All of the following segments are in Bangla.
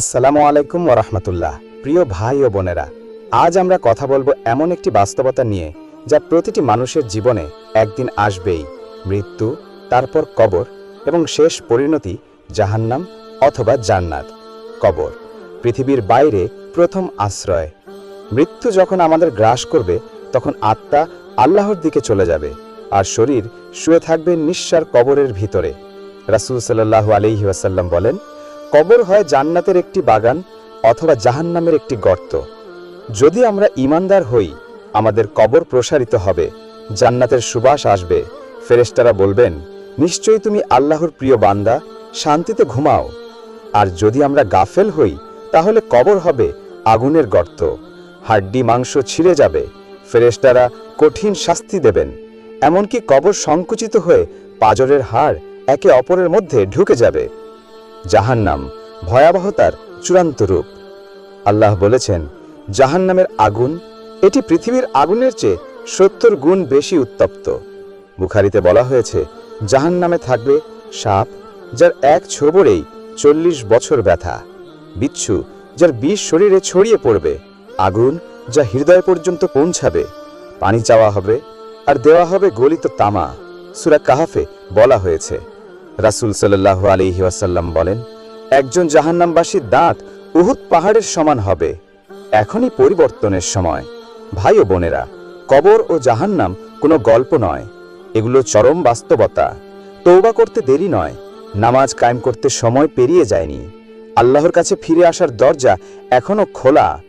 আসসালামু আলাইকুম ওরহমতুল্লাহ প্রিয় ভাই ও বোনেরা, আজ আমরা কথা বলব এমন একটি বাস্তবতা নিয়ে যা প্রতিটি মানুষের জীবনে একদিন আসবেই। মৃত্যু, তারপর কবর এবং শেষ পরিণতি জাহান্নাম অথবা জান্নাত, কবর, পৃথিবীর বাইরে প্রথম আশ্রয়। মৃত্যু যখন আমাদের গ্রাস করবে, তখন আত্মা আল্লাহর দিকে চলে যাবে আর শরীর শুয়ে থাকবে নিঃসার কবরের ভিতরে। রাসূল সাল্লাল্লাহু আলাইহি ওয়াসাল্লাম বলেন কবর হয় জান্নাতের একটি বাগান অথবা জাহান্নামের একটি গর্ত। যদি আমরা ইমানদার হই, আমাদের কবর প্রসারিত হবে, জান্নাতের সুবাস আসবে। ফেরেশতারা বলবেন, নিশ্চয়ই তুমি আল্লাহর প্রিয় বান্দা, শান্তিতে ঘুমাও। আর যদি আমরা গাফেল হই, তাহলে কবর হবে আগুনের গর্ত। হাড্ডি মাংস ছিঁড়ে যাবে। ফেরেশতারা কঠিন শাস্তি দেবেন। এমনকি কবর সংকুচিত হয়ে পাজরের হাড় একে অপরের মধ্যে ঢুকে যাবে। জাহান্নাম, ভয়াবহতার চূড়ান্ত রূপ। আল্লাহ বলেছেন, জাহান্নামের আগুন, এটি পৃথিবীর আগুনের চেয়ে সত্তর গুণ বেশি উত্তপ্ত। বুখারিতে বলা হয়েছে, জাহান্নামে থাকবে সাপ, যার এক ছোবরেই চল্লিশ বছর ব্যথা, বিচ্ছু, যার বিষ শরীরে ছড়িয়ে পড়বে, আগুন, যা হৃদয় পর্যন্ত পৌঁছাবে, পানি চাওয়া হবে, আর দেওয়া হবে গলিত তামা। সুরা কাহাফে বলা হয়েছে। রাসূল সাল্লাহ আলিহি ওয়াসাল্লাম বলেন, একজন জাহান্নামবাসীর দাঁত উহুদ পাহাড়ের সমান হবে। এখনই পরিবর্তনের সময়। ভাই ও বোনেরা, কবর ও জাহান্নাম কোনো গল্প নয়। এগুলো চরম বাস্তবতা। তৌবা করতে দেরি নয়। নামাজ কায়েম করতে সময় পেরিয়ে যায়নি। আল্লাহর কাছে ফিরে আসার দরজা এখনও খোলা।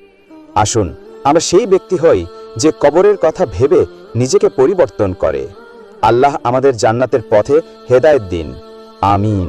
আসুন, আমরা সেই ব্যক্তি হই যে কবরের কথা ভেবে নিজেকে পরিবর্তন করে। আল্লাহ আমাদের জান্নাতের পথে হেদায়েত দিন। আমিন